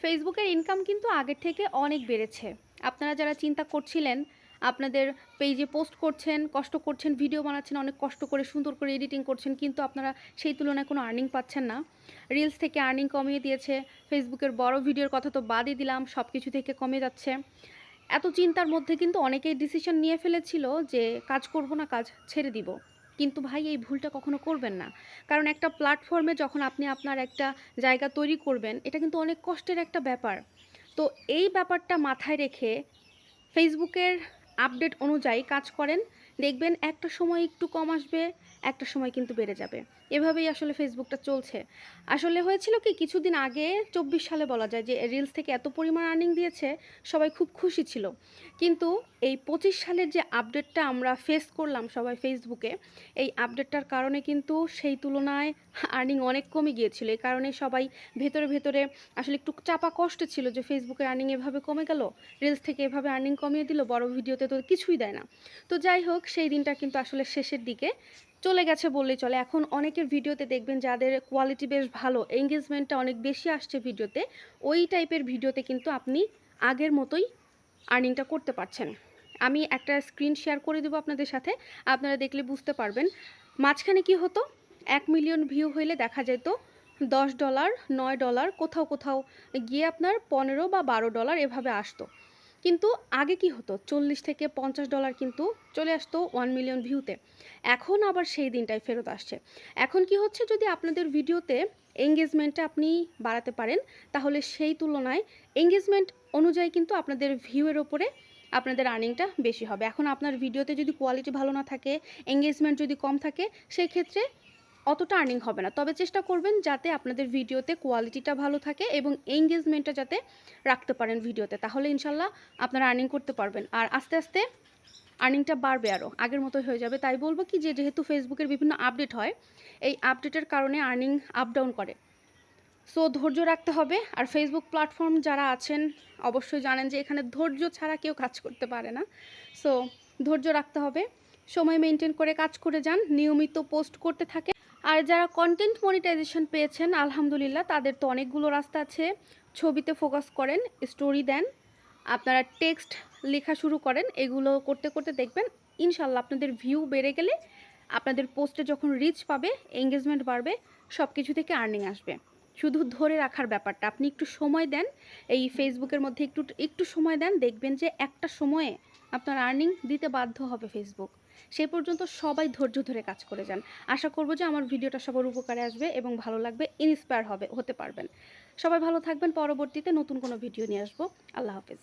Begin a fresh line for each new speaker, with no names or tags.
ফেসবুকের ইনকাম কিন্তু আগের থেকে অনেক বেড়েছে। আপনারা যারা চিন্তা করছিলেন, আপনাদের পেজে পোস্ট করছেন, কষ্ট করছেন ভিডিও বানাচ্ছেন, অনেক কষ্ট করে, সুন্দর করে এডিটিং করছেন, কিন্তু আপনারা সেই তুলনায় কোনো আর্নিং পাচ্ছেন না। রিলস থেকে আর্নিং কমিয়ে দিয়েছে ফেসবুকের বড় ভিডিওর কথা তো বাদই দিলাম সব কিছু থেকে কমে যাচ্ছে। এত চিন্তার মধ্যে কিন্তু অনেকেই ডিসিশন নিয়ে ফেলেছিল যে কাজ করব না, কাজ ছেড়ে দিব। কিন্তু ভাই, এই ভুলটা কখনো করবেন না। কারণ একটা প্ল্যাটফর্মে যখন আপনি আপনার একটা জায়গা তৈরি করবেন, এটা কিন্তু অনেক কষ্টের একটা ব্যাপার। তো এই ব্যাপারটা মাথায় রেখে ফেসবুকের আপডেট অনুযায়ী কাজ করেন। দেখবেন একটা সময় একটু কম আসবে, একটা সময় কিন্তু বেড়ে যাবে। এভাবেই আসলে ফেসবুকটা চলছে। আসলে হয়েছিল কি, কিছুদিন আগে চব্বিশ সালে বলা যায় যে রিলস থেকে এত পরিমাণ আর্নিং দিয়েছে, সবাই খুব খুশি ছিল। কিন্তু এই পঁচিশ সালের যে আপডেটটা আমরা ফেস করলাম সবাই ফেসবুকে এই আপডেটটার কারণে কিন্তু সেই তুলনায় আর্নিং অনেক কমে গিয়েছিল। এই কারণে সবাই ভেতরে ভেতরে আসলে একটু চাপা কষ্ট ছিল যে ফেসবুকে আর্নিং এভাবে কমে গেল রিলস থেকে এভাবে আর্নিং কমিয়ে দিল, বড় ভিডিওতে তো কিছুই দেয় না। তো যাই হোক সেই দিনটা কিন্তু আসলে শেষের দিকে চলে গেছে বললেই চলে। এখন অনেকের ভিডিওতে দেখবেন যাদের কোয়ালিটি বেশ ভালো এঙ্গেজমেন্টটা অনেক বেশি আসছে ভিডিওতে, ওই টাইপের ভিডিওতে কিন্তু আপনি আগের মতোই আর্নিংটা করতে পারছেন। আমি একটা স্ক্রিন শেয়ার করে দেবো আপনাদের সাথে, আপনারা দেখলে বুঝতে পারবেন। মাঝখানে কি হতো? এক মিলিয়ন ভিউ হইলে দেখা যেত দশ ডলার নয় ডলার কোথাও কোথাও গিয়ে আপনার পনেরো বা বারো ডলার এভাবে আসতো। কিন্তু আগে কি হতো? চল্লিশ থেকে পঞ্চাশ ডলার কিন্তু চলে আসতো ওয়ান মিলিয়ন ভিউতে এখন আবার সেই দিনটাই ফেরত আসছে। এখন কি হচ্ছে? যদি আপনাদের ভিডিওতে এঙ্গেজমেন্টটা আপনি বাড়াতে পারেন, তাহলে সেই তুলনায় এঙ্গেজমেন্ট অনুযায়ী কিন্তু আপনাদের ভিউয়ের ওপরে আপনাদের আর্নিংটা বেশি হবে। এখন আপনার ভিডিওতে যদি কোয়ালিটি ভালো না থাকে এঙ্গেজমেন্ট যদি কম থাকে সেই ক্ষেত্রে অতটা আর্নিং হবে না। তবে চেষ্টা করবেন যাতে আপনাদের ভিডিওতে কোয়ালিটিটা ভালো থাকে এবং এঙ্গেজমেন্টটা যাতে রাখতে পারেন ভিডিওতে তাহলে ইনশাল্লাহ আপনারা আর্নিং করতে পারবেন। আর আস্তে আস্তে আর্নিংটা বাড়বে আরও আগের মতোই হয়ে যাবে। তাই বলব কি যে, যেহেতু ফেসবুকের বিভিন্ন আপডেট হয়, এই আপডেটের কারণে আর্নিং আপ ডাউন করে। সো ধৈর্য রাখতে হবে। আর ফেসবুক প্ল্যাটফর্ম যারা আছেন, অবশ্যই জানেন যে, এখানে ধৈর্য ছাড়া কেউ কাজ করতে পারে না। সো ধৈর্য রাখতে হবে। সময় মেনটেন করে কাজ করে যান। নিয়মিত পোস্ট করতে থাকে। আর যারা কন্টেন্ট মনিটাইজেশন পেয়েছেন, আলহামদুলিল্লাহ, তাদের তো অনেকগুলো রাস্তা আছে। ছবিতে ফোকাস করেন স্টোরি দেন, আপনারা টেক্সট লেখা শুরু করেন, এগুলো করতে করতে দেখবেন, ইনশাল্লাহ আপনাদের ভিউ বেড়ে গেলে আপনাদের পোস্টে যখন রিচ পাবে এঙ্গেজমেন্ট বাড়বে সব কিছু থেকে আর্নিং আসবে। শুধু ধরে রাখার ব্যাপারটা। আপনি একটু সময় দেন, এই ফেসবুকের মধ্যে একটু একটু সময় দেন, দেখবেন যে একটা সময়ে আপনার আর্নিং দিতে বাধ্য হবে ফেসবুক সে পর্যন্ত সবাই ধৈর্য ধরে কাজ করে যান। আশা করব যে আমার ভিডিওটা সবার উপকারে আসবে এবং ভালো লাগবে ইন্সপায়ার হবে, হতে পারবেন। সবাই ভালো থাকবেন, পরবর্তীতে নতুন কোনো ভিডিও নিয়ে আসব। আল্লাহ হাফেজ।